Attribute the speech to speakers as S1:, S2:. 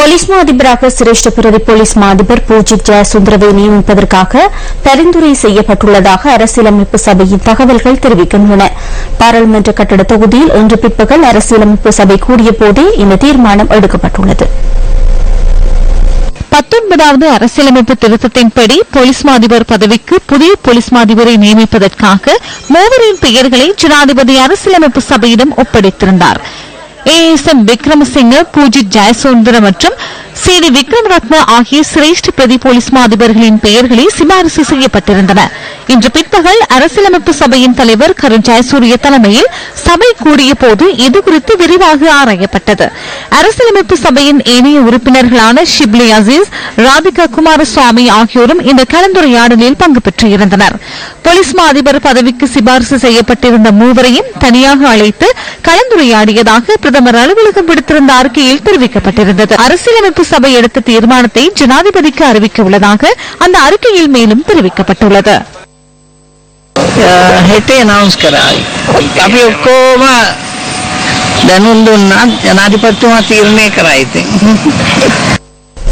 S1: Police மா அதிபராக சிரேஷ்ட பிரதி போலீஸ் மா அதிபர் பூஜித் ஜெயசுந்தரவை நியமிப்பதற்காக பரிந்துரை செய்யப்பட்டுள்ளதாக அரசியலமைப்பு சபையின் தகவல்கள் தெரிவிக்கின்றன. பாராளுமன்ற கட்டட தொகுதியில் இன்று பிற்பகல் அரசியலமைப்பு சபை கூடியபோதே இந்த தீர்மானம் எடுக்கப்பட்டுள்ளது.
S2: பத்தொன்பதாவது அரசியலமைப்பு திருத்தத்தின்படி போலீஸ் மாதிபர் பதவிக்கு புதிய போலீஸ் மாதிபரை நியமிப்பதற்காக மூவரின் பெயர்களை ஜனாதிபதி அரசியலமைப்பு சபையிடம் ஒப்படைத்திருந்தாா் A S M Wickramasinghe Pujith Jayasundara மற்றும் சி டி விக்ரம் ரத்ன ஆகிய சிரேஷ்ட பிரதி போலீஸ் மாதிபர்களின் பெயர்களே சிபாரிசு செய்யப்பட்டிருந்தன. இன்று பிற்பகல் அரசியலமைப்பு சபையின் தலைவர் கரு ஜெயசூரிய தலைமையில் சபை கூடிய போது இதுகுறித்து விரிவாக ஆராயப்பட்டது. அரசியலமைப்பு சபையின் ஏனைய உறுப்பினர்களான ஷிப்லி அசீஸ் ராதிகா குமாரசுவாமி ஆகியோரும் இந்த கலந்துரையாடலில் பங்கு பெற்றிருந்தனர். போலீஸ் மா அதிபர் பதவிக்கு சிபாரிசு செய்யப்பட்டிருந்த மூவரையும் தனியாக அழைத்து கலந்துரையாடியதாக பிரதமர் அலுவலகம் விடுத்திருந்த அறிக்கையில் தெரிவிக்கப்பட்டிருந்தது. அரசியலமைப்பு சபை எடுத்த தீர்மானத்தை ஜனாதிபதிக்கு அறிவிக்க உள்ளதாக அந்த அறிக்கையில் மேலும் தெரிவிக்கப்பட்டுள்ளது.
S3: Uh, හෙට නවස් කරාවි. අපි ඔක්කෝම දැනුම් දුන්නා ජනාධිපතිතුමා තීරණය කරා ඉතින්.